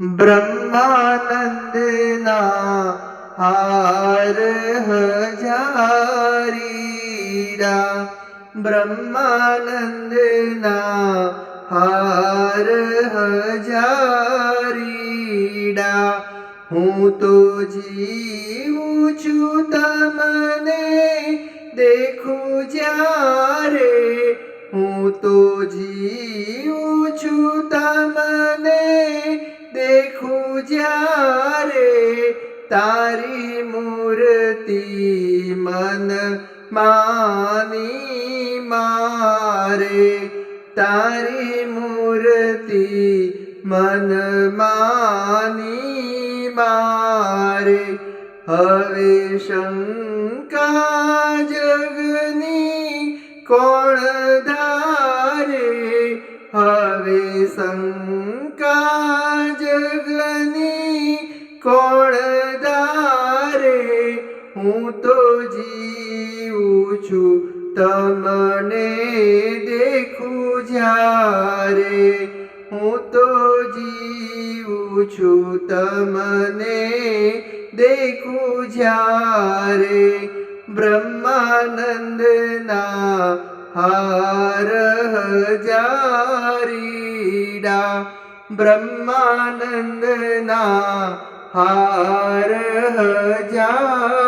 બ્રહ્માનંદના હાર હજારીડા બ્રહ્માનંદના હાર હજારીડા હું તો જીવું છું તમને દેખું જ્યારે. હું તો જીવું છું તમને જ્યારે તારી મૂર્તિ મન માની મારે, તારી મૂર્તિ મન માની મારે. હવે શંકા જગની કોણ ધારે? હવે શંકા જગની કોણ દારે હું તો જીવું છું, તમને દેખું જ્યારે. હું તો જીવું છું, તમને દેખું જ્યારે. બ્રહ્માનંદના હાર હજારીડા, બ્રહ્માનંદના હાર હજારીડા